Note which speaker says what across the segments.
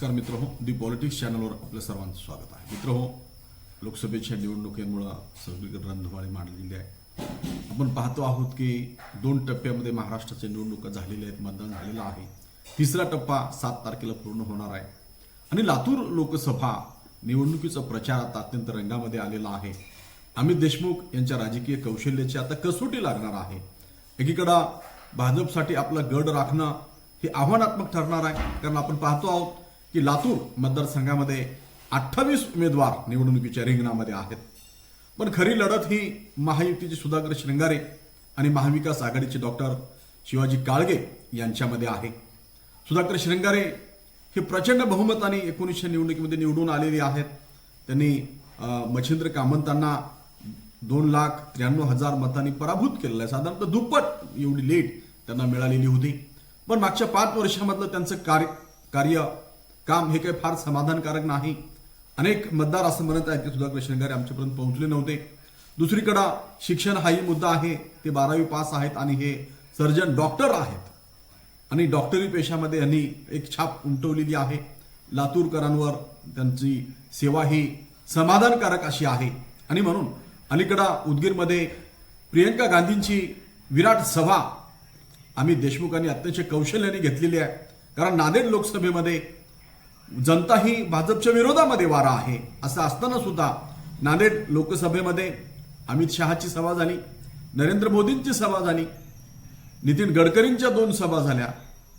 Speaker 1: नमस्कार मित्र हो दी पॉलिटिक्स चॅनलवर आपल्या सर्वांचं स्वागत आहे. मित्र हो लोकसभेच्या निवडणुकीमुळं सगळीकडे रणधुमाळी मांडलेली आहे आपण पाहतो आहोत की दोन टप्प्यामध्ये महाराष्ट्राच्या निवडणुका झालेल्या आहेत मतदान झालेलं आहे. तिसरा टप्पा सात तारखेला पूर्ण होणार आहे. आणि लातूर लोकसभा निवडणुकीचा प्रचार आता अत्यंत रंगामध्ये आलेला आहे. अमित देशमुख यांच्या राजकीय कौशल्याची आता कसोटी लागणार आहे. एकीकडं भाजपसाठी आपला गड राखणं हे आव्हानात्मक ठरणार आहे कारण आपण पाहतो आहोत की लातूर मतदारसंघामध्ये अठ्ठावीस उमेदवार निवडणुकीच्या रिंगणामध्ये आहेत. पण खरी लढत ही महायुतीचे सुधाकर श्रृंगारे आणि महाविकास आघाडीचे डॉक्टर शिवाजी काळगे यांच्यामध्ये आहे. सुधाकर श्रृंगारे हे प्रचंड बहुमताने एकोणीसशे निवडणुकीमध्ये निवडून आलेले आहेत. त्यांनी मच्छिंद्र कामंतांना दोन लाख त्र्याण्णव हजार मतांनी पराभूत केलेलं आहे. साधारणतः दुप्पट एवढी लेट त्यांना मिळालेली होती. पण मागच्या पाच वर्षामधलं त्यांचं कार्य कार्य काम हे काही फार समाधानकारक नाही. अनेक मतदार असं म्हणत आहेत की सुधाकर श्रंगारे आमच्यापर्यंत पोहोचले नव्हते. दुसरीकडं शिक्षण हाही मुद्दा आहे. ते बारावी पास आहेत आणि हे सर्जन डॉक्टर आहेत. आणि डॉक्टरी पेशामध्ये यांनी एक छाप उमटवलेली आहे. लातूरकरांवर त्यांची सेवा ही समाधानकारक अशी आहे. आणि म्हणून अलीकडा उदगीरमध्ये प्रियंका गांधींची विराट सभा आम्ही देशमुखांनी अत्यंत कौशल्याने घेतलेली आहे. कारण नांदेड लोकसभेमध्ये जनता ही भाजपच्या विरोधामध्ये वारा आहे असं असताना सुद्धा नांदेड लोकसभेमध्ये अमित शहाची सभा झाली नरेंद्र मोदींची सभा झाली नितीन गडकरींच्या दोन सभा झाल्या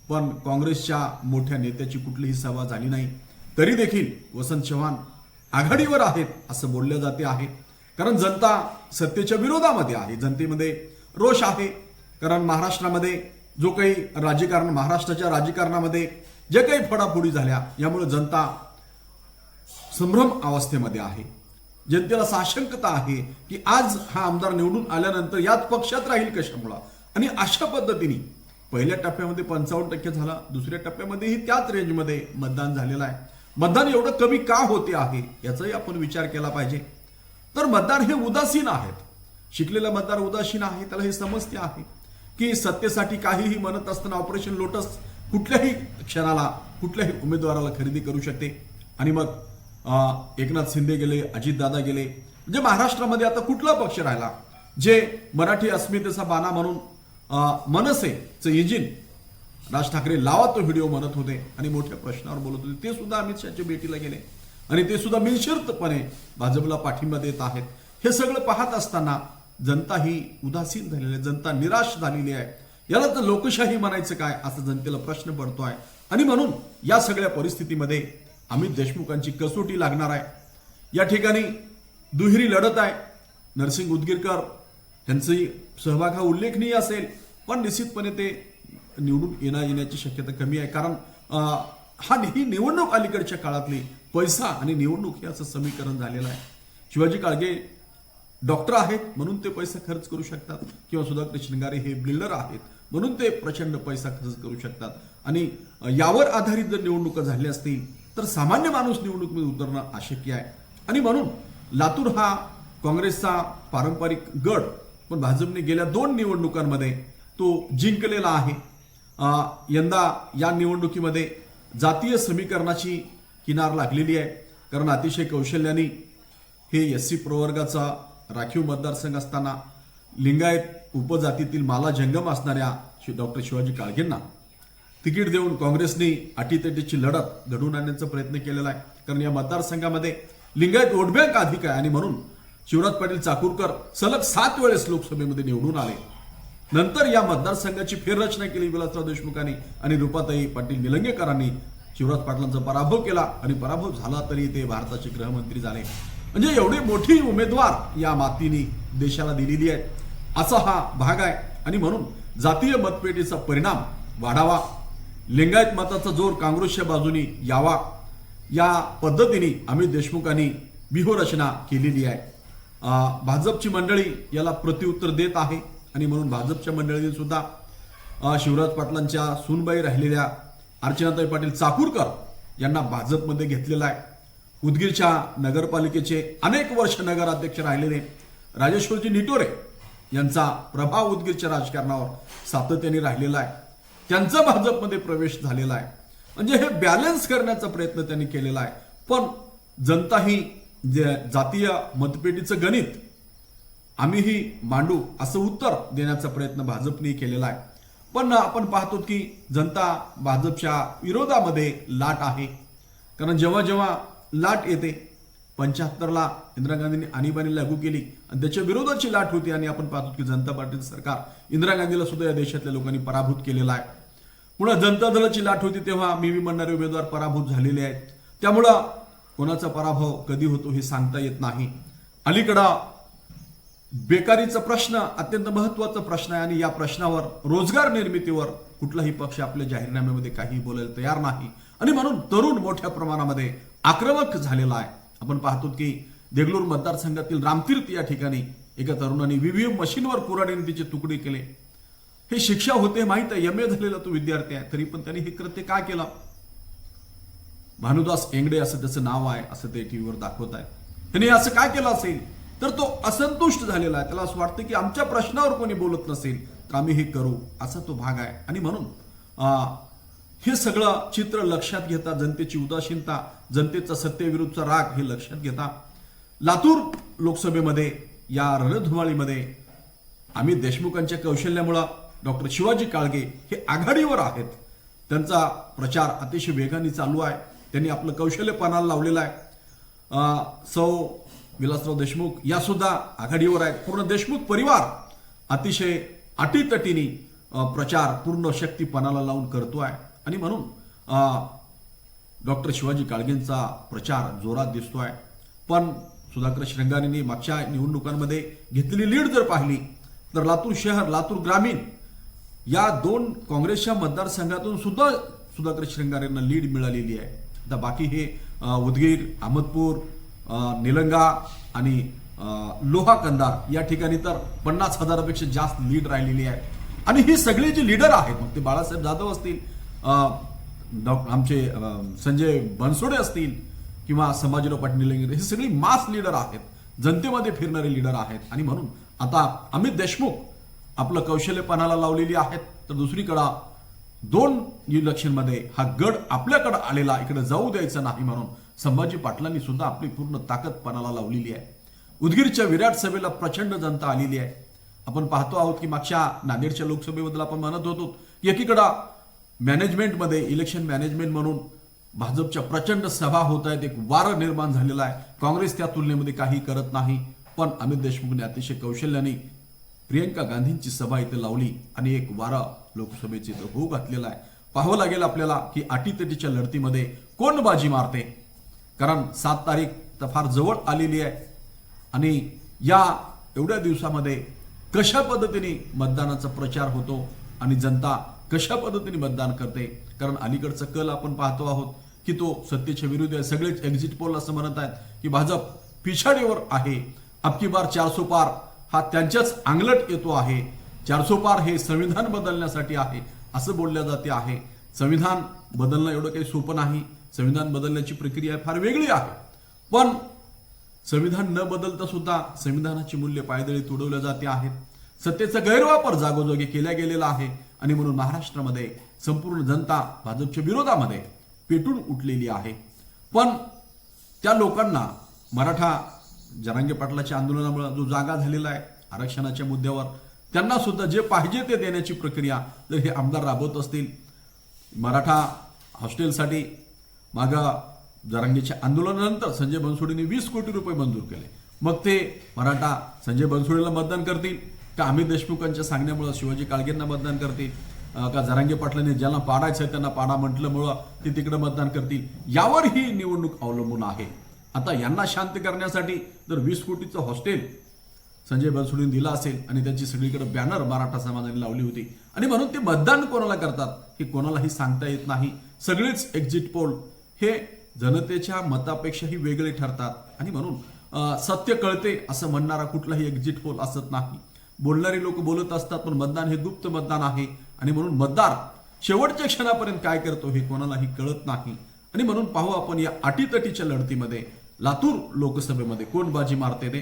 Speaker 1: पण काँग्रेसच्या मोठ्या नेत्याची कुठलीही सभा झाली नाही. तरी देखील वसंत चव्हाण आघाडीवर आहेत असं बोललं जाते आहे. कारण जनता सत्तेच्या विरोधामध्ये आहे जनतेमध्ये रोष आहे. कारण महाराष्ट्रामध्ये जो काही राजकारण महाराष्ट्राच्या राजकारणामध्ये जे काही फोडाफोडी झाल्या यामुळे जनता संभ्रम अवस्थेमध्ये आहे. जनतेला साशंकता आहे की आज हा आमदार निवडून आल्यानंतर याच पक्षात राहील कशामुळं? आणि अशा पद्धतीने पहिल्या टप्प्यामध्ये पंचावन्न टक्के झाला दुसऱ्या टप्प्यामध्येही त्याच रेंजमध्ये मतदान झालेलं आहे. मतदान एवढं कमी का होते आहे याचाही आपण विचार केला पाहिजे. तर मतदार हे उदासीन आहेत. शिकलेला मतदार उदासीन आहे त्याला हे समजते आहे की सत्तेसाठी काहीही म्हणत असताना ऑपरेशन लोटस कुठल्याही क्षणाला कुठल्याही उमेदवाराला खरेदी करू शकते. आणि मग एकनाथ शिंदे गेले अजितदादा गेले. म्हणजे महाराष्ट्रामध्ये आता कुठला पक्ष राहिला? जे मराठी अस्मितेचा बाणा म्हणून मनसेचं इंजिन राज ठाकरे लावा तो व्हिडिओ म्हणत होते आणि मोठ्या प्रश्नावर बोलत होते. ते सुद्धा अमित शहाच्या भेटीला गेले. आणि ते सुद्धा बिनशर्तपणे भाजपला पाठिंबा देत आहेत. हे सगळं पाहत असताना जनता ही उदासीन झालेली आहे. जनता निराश झालेली आहे. याला तर लोकशाही म्हणायचं काय? असं जनतेला प्रश्न पडतो आहे आणि म्हणून या सगळ्या परिस्थितीमध्ये अमित देशमुखांची कसोटी लागणार आहे. या ठिकाणी दुहेरी लढत आहे. नरसिंग उदगीरकर यांचाही सहभाग हा उल्लेखनीय असेल पण निश्चितपणे ते निवडून येण्या येण्याची शक्यता कमी आहे. कारण हा ही निवडणूक अलीकडच्या काळातली पैसा आणि निवडणूक हे असं समीकरण झालेलं आहे. शिवाजी काळगे डॉक्टर आहेत म्हणून ते पैसा खर्च करू शकतात. किंवा सुधाकर शिंगारे हे बिल्डर आहेत. म्हणून ते प्रचंड पैसा खर्च करू शकतात. आणि यावर आधारित जर निवडणुका झाल्या असतील तर सामान्य माणूस निवडणुकीमध्ये उतरणं अशक्य आहे. आणि म्हणून लातूर हा काँग्रेसचा पारंपरिक गड पण भाजपने गेल्या दोन निवडणुकांमध्ये तो जिंकलेला आहे. यंदा या निवडणुकीमध्ये जातीय समीकरणाची किनार लागलेली आहे. कारण अतिशय कौशल्याने हे एस सी प्रवर्गाचा राखीव मतदारसंघ असताना लिंगायत उपजातीतील माला जंगम असणाऱ्या शि- डॉक्टर शिवाजी काळगेंना तिकीट देऊन काँग्रेसने अटीतटीची लढत घडवून आणण्याचा प्रयत्न केलेला आहे. कारण या मतदारसंघामध्ये लिंगायत वोट बँक अधिक आहे आणि म्हणून शिवराज पाटील चाकूरकर सलग सात वेळेस लोकसभेमध्ये निवडून आले. नंतर या मतदारसंघाची फेररचना केली विलासराव देशमुखांनी आणि रुपाताई पाटील निलंगेकरांनी. शिवराज पाटलांचा पराभव केला आणि पराभव झाला तरी ते भारताचे गृहमंत्री झाले. म्हणजे एवढी मोठी उमेदवार या मातीने देशाला दिलेली आहे. असा हा भाग आहे. आणि म्हणून जातीय मतपेटीचा परिणाम वाढावा. लिंगायत मताचा जोर काँग्रेसच्या बाजूनी यावा. या पद्धतीने अमित देशमुखांनी व्यूहरचना केलेली आहे. भाजपची मंडळी याला प्रत्युत्तर देत आहे. आणि म्हणून भाजपच्या मंडळीने सुद्धा शिवराज पाटलांच्या सूनबाई राहिलेल्या अर्चनाताई पाटील चाकूरकर यांना भाजपमध्ये घेतलेला आहे. उदगीरच्या नगरपालिकेचे अनेक वर्ष नगराध्यक्ष राहिलेले राजेश्वरजी निटोरे यांचा प्रभाव उदगीरच्या राजकारणावर सातत्याने राहिलेला आहे. त्यांचा भाजपमध्ये प्रवेश झालेला आहे. म्हणजे हे बॅलन्स करण्याचा प्रयत्न त्यांनी केलेला आहे. पण जनता ही जातीय मतपेटीचं गणित आम्हीही मांडू असं उत्तर देण्याचा प्रयत्न भाजपने केलेला आहे. पण आपण पाहतो की जनता भाजपच्या विरोधामध्ये लाट आहे. कारण जेव्हा जेव्हा लाट येते पंच्याहत्तरला इंदिरा गांधींनी आणीबाणी लागू केली. आणि त्याच्या विरोधाची लाट होती आणि आपण पाहतो की जनता पार्टीचं सरकार इंदिरा गांधीला सुद्धा या देशातल्या लोकांनी पराभूत केलेला आहे. पुन्हा जनता दलाची लाट होती तेव्हा मी म्हणणारे उमेदवार पराभूत झालेले आहेत. त्यामुळं कोणाचा पराभव कधी होतो हे सांगता येत नाही. अलीकडं बेकारीचा प्रश्न अत्यंत महत्त्वाचा प्रश्न आहे आणि या प्रश्नावर रोजगार निर्मितीवर कुठलाही पक्ष आपल्या जाहीरनाम्यामध्ये काही बोलायला तयार नाही. आणि म्हणून तरुण मोठ्या प्रमाणामध्ये आक्रमक झालेला आहे. आपण पाहतो की देगलूर मतदारसंघातील रामतीर्थ या ठिकाणी एका तरुणाने व्हीव्हीएम मशीनवर कुऱ्हाडीने तिचे तुकडे केले. हे शिक्षा होते माहीत आहे एम ए झालेला तो विद्यार्थी आहे तरी पण त्यांनी हे कृत्य का केलं? भानुदास एंगडे असं त्याचं नाव आहे असं ते टीव्हीवर दाखवत आहे. त्यांनी असं काय केलं असेल? तर तो असंतुष्ट झालेला आहे. त्याला असं वाटतं की आमच्या प्रश्नावर कोणी बोलत नसेल तर आम्ही हे करू असा तो भाग आहे. आणि म्हणून हे सगळं चित्र लक्षात घेता जनतेची उदासीनता जनतेचा सत्तेविरुद्धचा राग हे लक्षात घेता. लातूर लोकसभेमध्ये या रणधुमाळीमध्ये आम्ही देशमुखांच्या कौशल्यामुळं डॉक्टर शिवाजी काळगे हे आघाडीवर आहेत. त्यांचा प्रचार अतिशय वेगाने चालू आहे. त्यांनी आपलं कौशल्य पानाला लावलेलं आहे. सौ विलासराव देशमुख यासुद्धा आघाडीवर आहेत. पूर्ण देशमुख परिवार अतिशय अटीतटीने प्रचार पूर्ण शक्तीपणाला लावून करतो आहे. आणि म्हणून डॉक्टर शिवाजी काळगेंचा प्रचार जोरात दिसतोय. पण सुधाकर श्रंगारेंनी मागच्या निवडणुकांमध्ये घेतलेली लीड जर पाहिली तर लातूर शहर लातूर ग्रामीण या दोन काँग्रेसच्या मतदारसंघातून सुद्धा सुधाकर श्रंगारेंना लीड मिळालेली आहे. आता बाकी हे उदगीर अहमदपूर निलंगा आणि लोहा कंदार या ठिकाणी तर पन्नास हजारापेक्षा जास्त लीड राहिलेली आहे. आणि ही सगळी जी लीडर आहेत मग ते बाळासाहेब जाधव असतील डॉ- आमचे संजय बनसोडे असतील किंवा संभाजीराव पाटील हे सगळी मास लीडर आहेत. जनतेमध्ये फिरणारे लीडर आहेत. आणि म्हणून आता अमित देशमुख आपलं कौशल्यपणाला लावलेली आहेत. तर दुसरीकडं दोन इलेक्शनमध्ये हा गड आपल्याकडे आलेला इकडे जाऊ द्यायचा नाही म्हणून संभाजी पाटलांनी सुद्धा आपली पूर्ण ताकद पणाला लावलेली आहे. उदगीरच्या विराट सभेला प्रचंड जनता आलेली आहे. आपण पाहतो आहोत की मागच्या नांदेडच्या लोकसभेबद्दल आपण म्हणत होतो एकीकडा एकीकडं मॅनेजमेंटमध्ये इलेक्शन मॅनेजमेंट म्हणून भाजपच्या प्रचंड सभा होत आहेत एक वारं निर्माण झालेला आहे. काँग्रेस त्या तुलनेमध्ये काही करत नाही पण अमित देशमुखने अतिशय कौशल्याने प्रियंका गांधींची सभा इथे लावली आणि एक वारा लोकसभेचे इथं हो घातलेला आहे. पाहावं लागेल आपल्याला की अटीतटीच्या लढतीमध्ये कोण बाजी मारते कारण सात तारीख तर फार जवळ आलेली आहे. आणि या एवढ्या दिवसामध्ये कशा पद्धतीने मतदानाचा प्रचार होतो आणि जनता कशा पद्धतीने मतदान करते? कारण अलीकडचा कल आपण पाहतो आहोत की तो सत्तेच्या विरुद्ध आहे. सगळेच एक्झिट पोल असं म्हणत आहेत की भाजप पिछाडीवर आहे. अबकी बार चारसो पार. हा त्यांच्याच अंगलट येतो आहे. चारसो पार हे संविधान बदलण्यासाठी आहे. असं बोलल्या जाते आहे. संविधान बदलणं एवढं काही सोपं नाही. संविधान बदलण्याची प्रक्रिया फार वेगळी आहे. पण संविधान न बदलता सुद्धा संविधानाची मूल्य पायदळी तुडवल्या जाते आहेत. सत्तेचा गैरवापर जागोजागी केला गेलेला आहे. आणि म्हणून महाराष्ट्रामध्ये संपूर्ण जनता भाजपच्या विरोधामध्ये पेटून उठलेली आहे. पण त्या लोकांना मराठा जरांगे पाटलाच्या आंदोलनामुळे जो जागा झालेला आहे आरक्षणाच्या मुद्द्यावर त्यांना सुद्धा जे पाहिजे ते देण्याची प्रक्रिया जर हे आमदार राबवत असतील मराठा हॉस्टेलसाठी मागा जरांगेच्या आंदोलनानंतर संजय बनसोडेंनी वीस कोटी रुपये मंजूर केले. मग ते मराठा संजय बनसोडेला मतदान करतील. का अमित देशमुखांच्या सांगण्यामुळं शिवाजी काळगेंना मतदान करतील? का झरांगे पाटलांनी ज्यांना पाडायचं आहे त्यांना पाडा म्हटल्यामुळं ते तिकडे मतदान करतील? यावर ही निवडणूक अवलंबून आहे. आता यांना शांत करण्यासाठी जर वीस कोटीचं हॉस्टेल संजय बनसोडीने दिला असेल आणि त्यांची सगळीकडे बॅनर मराठा समाजाने लावली होती आणि म्हणून ते मतदान कोणाला करतात हे कोणालाही सांगता येत नाही. सगळेच एक्झिट पोल हे जनतेच्या मतापेक्षाही वेगळे ठरतात आणि म्हणून सत्य कळते असं म्हणणारा कुठलाही एक्झिट पोल असत नाही. बोलणारे लोक बोलत असतात पण मतदान हे गुप्त मतदान आहे. आणि म्हणून मतदार शेवटच्या क्षणापर्यंत काय करतो हे कोणालाही कळत नाही. आणि म्हणून पाहू आपण या अटीतटीच्या लढतीमध्ये लातूर लोकसभेमध्ये कोण बाजी मारते ते.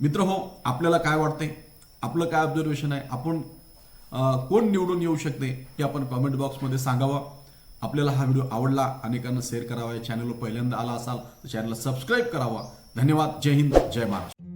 Speaker 1: मित्र हो आपल्याला काय वाटते आपलं काय ऑब्झर्वेशन आहे? आपण कोण निवडून येऊ शकते हे आपण कमेंट बॉक्समध्ये सांगावं. आपल्याला हा व्हिडिओ आवडला अनेकांना शेअर करावा. या चॅनलवर पहिल्यांदा आला असाल तर चॅनलला सबस्क्राईब करावा. धन्यवाद. जय हिंद. जय महाराष्ट्र.